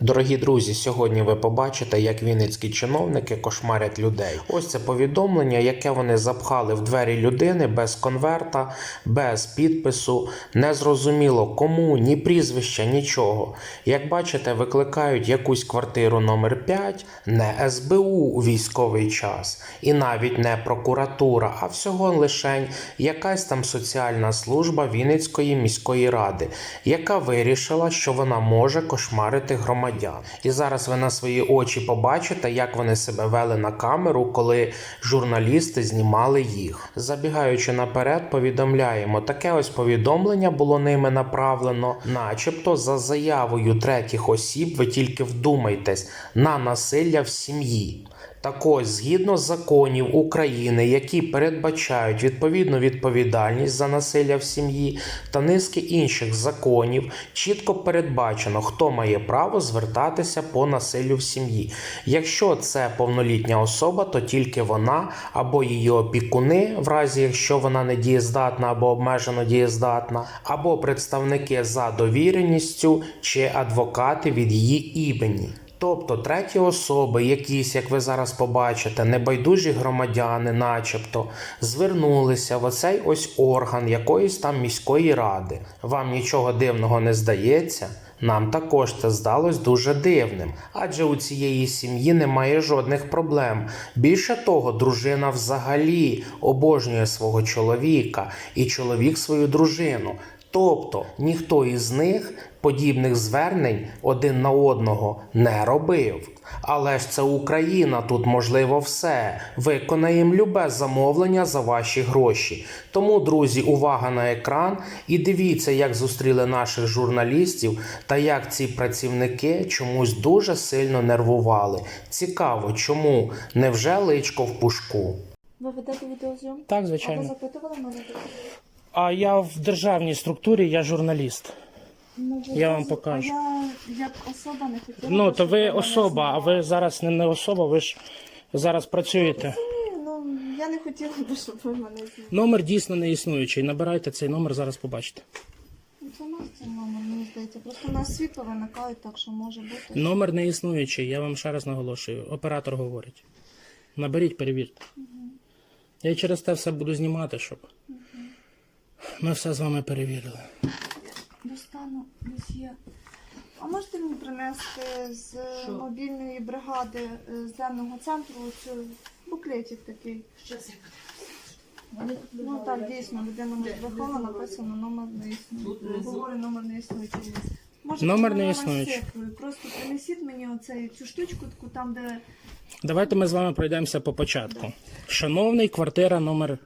Дорогі друзі, сьогодні ви побачите, як вінницькі чиновники кошмарять людей. Ось це повідомлення, яке вони запхали в двері людини без конверта, без підпису, незрозуміло кому, ні прізвища, нічого. Як бачите, викликають якусь квартиру номер 5, не СБУ у військовий час, і навіть не прокуратура, а всього лишень якась там соціальна служба Вінницької міської ради, яка вирішила, що вона може кошмарити громадян. І зараз ви на свої очі побачите, як вони себе вели на камеру, коли журналісти знімали їх. Забігаючи наперед, повідомляємо, таке ось повідомлення було ними направлено, начебто за заявою третіх осіб, ви тільки вдумайтесь, на насилля в сім'ї. Так ось, згідно законів України, які передбачають відповідну відповідальність за насилля в сім'ї та низки інших законів, чітко передбачено, хто має право звертатися по насиллю в сім'ї. Якщо це повнолітня особа, то тільки вона або її опікуни, в разі якщо вона не дієздатна або обмежено дієздатна, або представники за довіреністю чи адвокати від її імені. Тобто треті особи, якісь, як ви зараз побачите, небайдужі громадяни, начебто, звернулися в оцей ось орган якоїсь там міської ради. Вам нічого дивного не здається? Нам також це здалось дуже дивним, адже у цієї сім'ї немає жодних проблем. Більше того, дружина взагалі обожнює свого чоловіка, і чоловік свою дружину. Тобто ніхто із них подібних звернень один на одного не робив. Але ж це Україна, тут можливо все. Виконаємо любе замовлення за ваші гроші. Тому, друзі, увага на екран і дивіться, як зустріли наших журналістів та як ці працівники чомусь дуже сильно нервували. Цікаво, чому? Невже личко в пушку? Ви ведете відеозйом? Так, А ви звичайно. запитували мене? А я в державній структурі, я журналіст. Ну, ви Я вам зразу- покажу. А я як особа не хотіла. Ну, щоб то ви мене особа, а ви зараз не, не особа, ви ж зараз працюєте. Ні, ну я не хотіла би, щоб ви мене знімали. Номер дійсно не існуючий. Набирайте цей номер, зараз побачите. Ну, Це у нас цей номер, мені здається. Просто у нас світло виникають, так що може бути. Номер не існуючий, я вам ще раз наголошую. Оператор говорить. Наберіть, перевірте. Я через те все буду знімати, щоб ми все з вами перевірили. Достану, десь є. А можете мені принести з мобільної бригади е, з денного центру оцю буклетик такий? Ну так, дійсно, людина Мозбахова написано номер не існує. Говорю, номер не існує. Може, Номер не я існуючий. Просто принесіть мені оцей, цю штучку, таку там, де. Давайте ми з вами пройдемося по початку. Шановний, квартира номер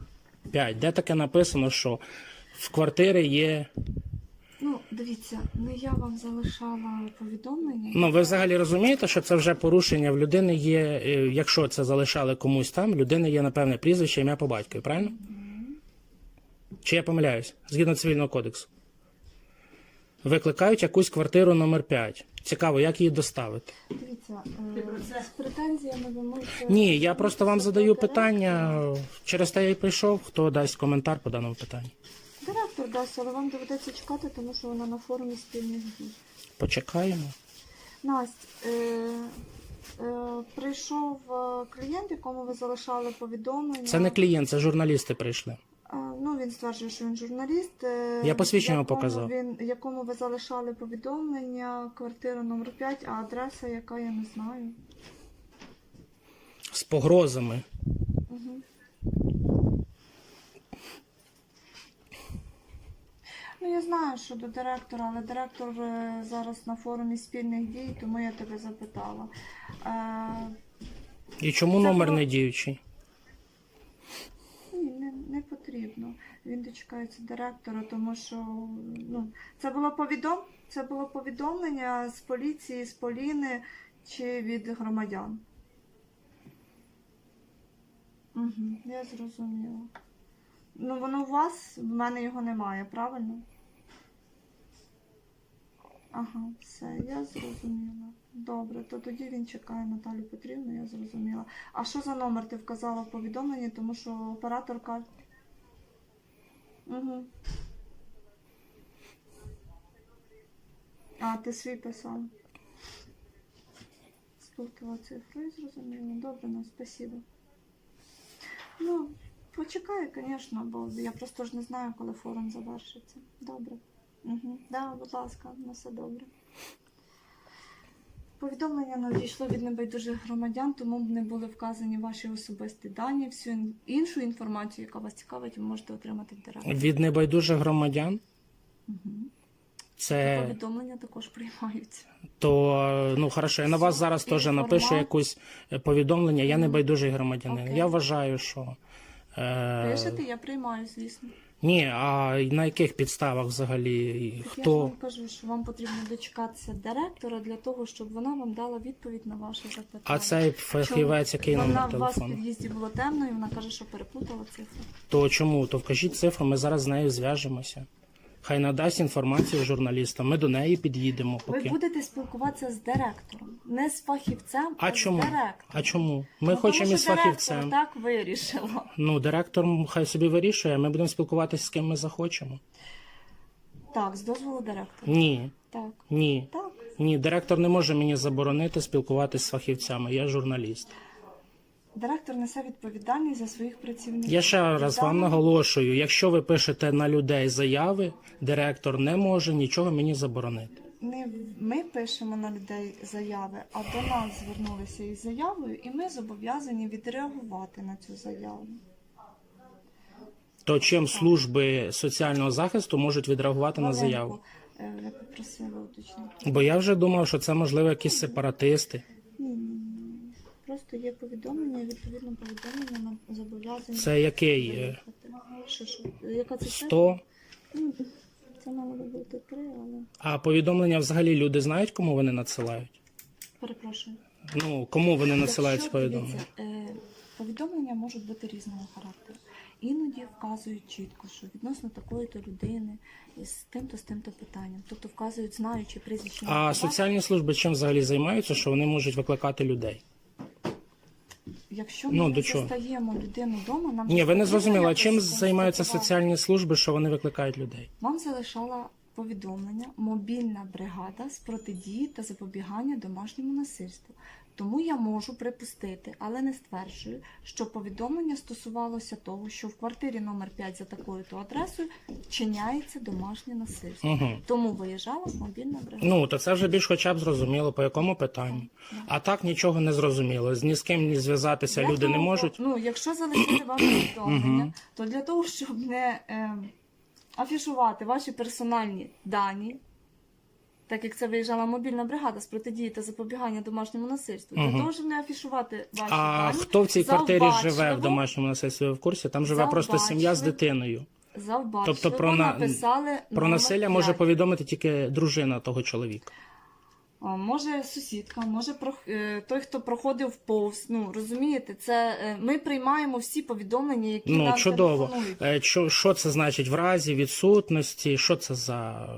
5. Де таке написано, що в квартирі є. Ну, дивіться, не я вам залишала повідомлення. Ну, ви взагалі розумієте, що це вже порушення в людини є, е, якщо це залишали комусь там, в людини є, напевне, прізвище, ім'я по батькові, правильно? Чи я помиляюсь? Згідно цивільного кодексу. Викликають якусь квартиру номер 5. Цікаво, як її доставити? Дивіться, е, з претензіями ви можете... Ні, я просто вам задаю питання. Через те я й прийшов, хто дасть коментар по даному питанню. Директор дасть, але вам доведеться чекати, тому що вона на форумі спільних дій. Почекаємо. Настя, е, е, прийшов е, клієнт, якому ви залишали повідомлення. Це не клієнт, це журналісти прийшли. Ну, він стверджує, що він журналіст. е, Я посвідчення якому показав. Він, якому ви залишали повідомлення, квартира номер 5, а адреса, яка я не знаю. З погрозами. Ну, я знаю, що до директора, але директор е, зараз на форумі спільних дій, тому я тебе запитала. Е, І чому Це номер було- не діючий? Потрібно. Він дочекається директора, тому що ну, це було повідом... це було повідомлення з поліції, з Поліни чи від громадян. Угу, я зрозуміла. Ну, воно у вас, в мене його немає, правильно? Ага, все, я зрозуміла. Добре, то тоді він чекає Наталю Петрівну, я зрозуміла. А що за номер ти вказала в повідомленні, тому що оператор каже. Угу. А, ти свій писав. Спілкова цифри, зрозуміло. Добре, ну, спасибо. Ну, почекаю, звісно, бо я просто ж не знаю, коли форум завершиться. Добре. Угу. Да, будь ласка, на все добре. Повідомлення надійшло від небайдужих громадян, тому не були вказані ваші особисті дані. Всю іншу інформацію, яка вас цікавить, ви можете отримати в директорі. Від небайдужих громадян. Це Повідомлення також приймаються. то ну хорошо, я на вас зараз теж напишу якусь е, повідомлення. Я небайдужий громадянин. Окей. Я вважаю, що е, Пишете, я приймаю, звісно. Ні, а на яких підставах взагалі Так Я ж хто вам кажу, що вам потрібно дочекатися директора для того, щоб вона вам дала відповідь на ваше запитання. а цей фахівець, який вона у вас в під'їзді було темно, і вона каже, що переплутала цифри. То чому? То вкажіть цифру, ми зараз з нею зв'яжемося. Хай надасть інформацію журналістам. Ми до неї під'їдемо Ви будете спілкуватися з директором, не з фахівцем, А з чому? директором. А чому? Ми Ну, хочемо тому із що директор фахівцем. Так вирішила. Ну, директор хай собі вирішує, ми будемо спілкуватися з ким ми захочемо. Так, з дозволу директора. Ні, Так, ні. так. Ні, директор не може мені заборонити спілкуватися з фахівцями. Я журналіст. Директор несе відповідальність за своїх працівників. Я ще раз вам наголошую: якщо ви пишете на людей заяви, директор не може нічого мені заборонити. Не ми пишемо на людей заяви, а до нас звернулися із заявою, і ми зобов'язані відреагувати на цю заяву. То чим служби соціального захисту можуть відреагувати на заяву? е, Ви попросили уточнити. Бо я вже думав, що це можливо якісь сепаратисти. Просто є повідомлення, відповідно повідомлення нам зобов'язані. Це який е, виїхати. Що, що? Яка це? 100? Ну, Це мало би бути три, але А повідомлення взагалі люди знають, кому вони надсилають? перепрошую. Ну кому вони надсилають Якщо, повідомлення? дивіться, е, повідомлення можуть бути різного характеру. Іноді вказують чітко, що відносно такої-то людини з тим-то, з тим-то питанням. Тобто вказують, знаючи прізвище. А ім'я, соціальні служби чим взагалі займаються, що вони можуть викликати людей? Якщо ми Ну, не до чого? застаємо людину вдома, нам Ні, ви не потрібно зрозуміли, а якось чим займаються соціальні служби, що вони викликають людей? Вам залишала повідомлення мобільна бригада з протидії та запобігання домашньому насильству. Тому я можу припустити, але не стверджую, що повідомлення стосувалося того, що в квартирі номер 5 за такою-то адресою вчиняється домашнє насильство. Угу. Тому виїжджала мобільна бригада. Ну, то це вже більш хоча б зрозуміло, по якому питанню. А так нічого не зрозуміло. Ні з ким ні зв'язатися люди не можуть. Ну, якщо залишити вам повідомлення, то для того, щоб не е, афішувати ваші персональні дані, так як це виїжджала мобільна бригада з протидії та запобігання домашньому насильству, для Мгм. того, щоб не афішувати ваші А дані, хто в цій квартирі живе в завбачливо- домашньому насильстві? Ви в курсі? Там живе просто сім'я з Завбачливо. дитиною. завбачливо Тобто про на- написали Про номер насилля може 5. повідомити тільки дружина того чоловіка. Може сусідка, може е, той, хто проходив повз. Ну розумієте, це е, ми приймаємо всі повідомлення, які Ну нам чудово. телефонують. Е, Що, що це значить в разі відсутності? Що це за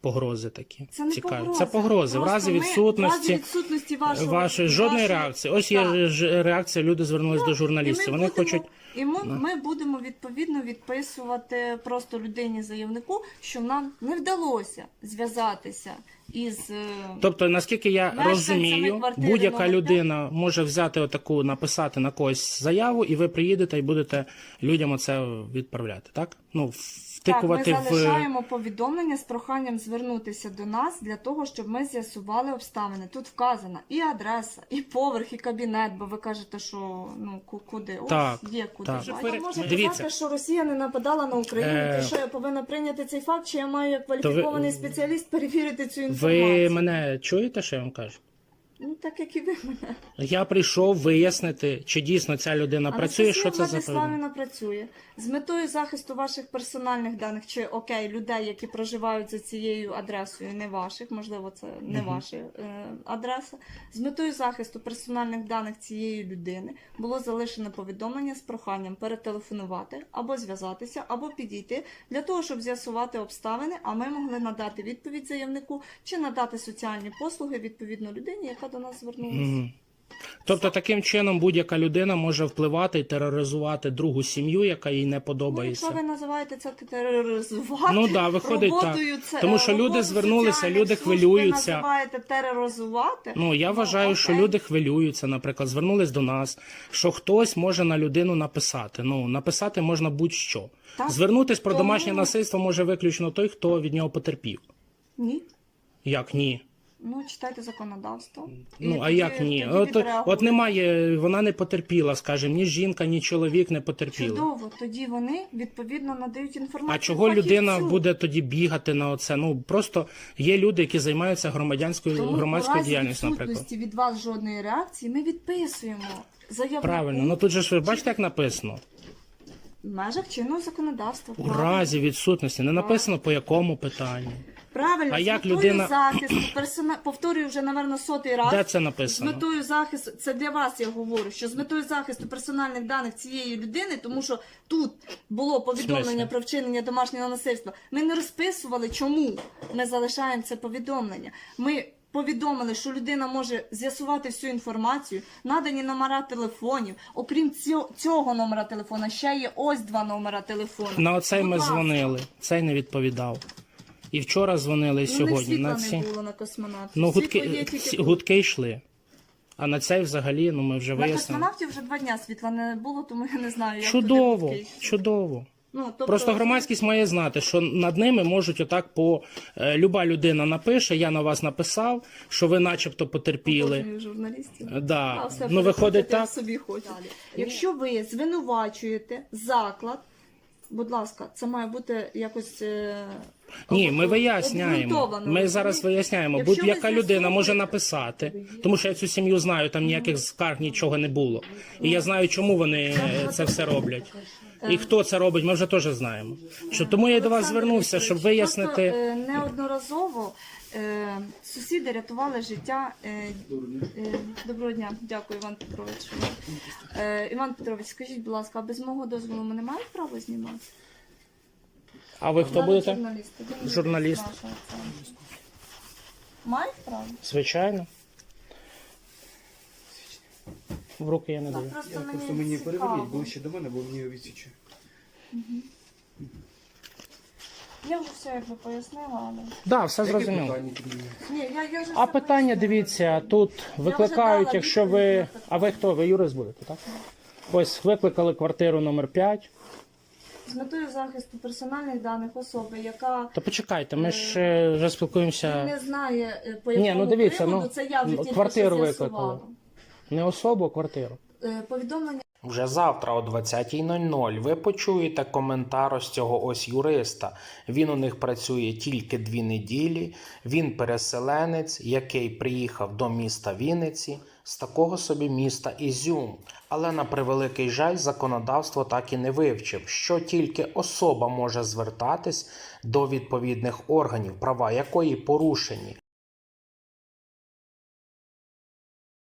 погрози такі? Це не Цікаві. погрози. Це погрози. В разі ми- відсутності. в разі відсутності вашого, Вашої жодної вашої- реакції. Ось Так. є ж реакція. Люди звернулись до журналістів. Вони будемо, хочуть. і ми, ми будемо відповідно відписувати просто людині заявнику, що нам не вдалося зв'язатися із е, Тобто, наскільки я розумію, будь-яка людина може взяти отаку, написати на когось заяву, і ви приїдете і будете людям оце відправляти, так? Ну, так, ми втикувати в залишаємо повідомлення з проханням звернутися до нас для того, щоб ми з'ясували обставини. Тут вказана і адреса, і поверх, і кабінет, бо ви кажете, що ну ку- куди Ось Так, є куди. так. А я можу Дивіться. казати, що Росія не нападала на Україну. Е, То що я повинна прийняти цей факт, чи я маю як кваліфікований спеціаліст перевірити цю інформацію? Ви мене чуєте, що я вам кажу? Ну так як і ви мене. Я прийшов вияснити, чи дійсно ця людина працює, що це за повідомлення. Працює з метою захисту ваших персональних даних, чи окей, людей, які проживають за цією адресою, не ваших, можливо, це не Мгм. ваша е, адреса. З метою захисту персональних даних цієї людини було залишено повідомлення з проханням перетелефонувати або зв'язатися, або підійти для того, щоб з'ясувати обставини, а ми могли надати відповідь заявнику чи надати соціальні послуги відповідно людині, яка до нас звернулася. Мгм. Тобто таким чином будь-яка людина може впливати і тероризувати другу сім'ю, яка їй не Ну, подобається. якщо ви називаєте це тероризувати, Ну да, виходить роботою так. це- Тому що люди звернулися, люди хвилюються. Ви називаєте тероризувати? Ну я вважаю, що люди хвилюються, наприклад, звернулись до нас, що хтось може на людину написати. Ну написати можна будь-що. Звернутись про Тому- домашнє насильство може виключно той, хто від нього потерпів. Ні. Як ні? Ну, читайте законодавство. І Ну а тоді- як ні? тоді От, от немає, вона не потерпіла, скажімо, ні жінка, ні чоловік не потерпіли. Чудово, тоді вони відповідно надають інформацію. А чого людина буде тоді бігати на оце? Ну просто є люди, які займаються громадянською Тому громадською разі діяльністю, наприклад. відсутності від вас жодної реакції ми відписуємо заяву Правильно, ну тут же ж ви бачите, як написано. в межах чинного законодавства. У Правильно. разі відсутності не написано по якому питанню. Правильно, А з як метою людина- захисту, персона... повторюю вже, напевно, сотий раз. Де це З метою захисту, це для вас я говорю, що з метою захисту персональних даних цієї людини, тому що тут було повідомлення про вчинення домашнього насильства. Ми не розписували, чому ми залишаємо це повідомлення. Ми повідомили, що людина може з'ясувати всю інформацію, надані номера телефонів. Окрім цього, цього номера телефона, ще є ось два номера телефону. На оцей Будь ми ласка. дзвонили, цей не відповідав. І вчора дзвонили, і Ну, сьогодні. світла На не було на космонавті. Ну, є гудки, тільки гудки йшли. А на цей взагалі, ну ми вже На космонавтів вже два дня світла не було, тому я не знаю, як Чудово, туди чудово. Ну, тобто, Просто громадськість має знати, що над ними можуть отак по е, люба людина напише, я на вас написав, що ви начебто потерпіли. Журналістів. Е, Да. А, все Ну виходить так. собі. Якщо ви звинувачуєте заклад, будь ласка, це має бути якось. е, Ні, ми виясняємо. обґрунтовано, Ми зараз розумієте? виясняємо. Якщо Будь-яка людина може з'ясуєте- написати, тому що я цю сім'ю знаю, там ніяких скарг, нічого не було. І я знаю, чому вони е, це все роблять. І хто це робить, ми вже теж знаємо. Що тому я й до вас Олександр звернувся, щоб вияснити. Просто, е, неодноразово сусіди рятували життя. Е, е, доброго дня, дякую, Іван Петрович. Е, Іван Петрович, скажіть, будь ласка, а без мого дозволу ми не маємо права знімати? А ви хто будете? Журналісти. Журналіст. нашого. Мають право? Звичайно. В руки я не даю. просто мені, Просто мені переверніть ближче до мене, бо мені відсіче. Я вже все якби пояснила, але. Да, все зрозуміло. питання під мене? Ні, я, я вже А все питання, пояснила. дивіться, тут викликають, якщо ви. А ви хто? Ви юрист будете, так? Ось викликали квартиру номер 5. З метою захисту персональних даних особи, яка То почекайте, ми ж е, вже спілкуємося. не знає, е, по Ні, якому ну дивіться, приводу, ну, це я вже ну, тільки квартиру що викликали. з'ясувала. Не особу, а квартиру. Е, Повідомлення Вже завтра о 20.00 ви почуєте коментар ось цього ось юриста. Він у них працює тільки дві неділі. Він переселенець, який приїхав до міста Вінниці з такого собі міста Ізюм. Але на превеликий жаль, законодавство так і не вивчив, що тільки особа може звертатись до відповідних органів, права якої порушені.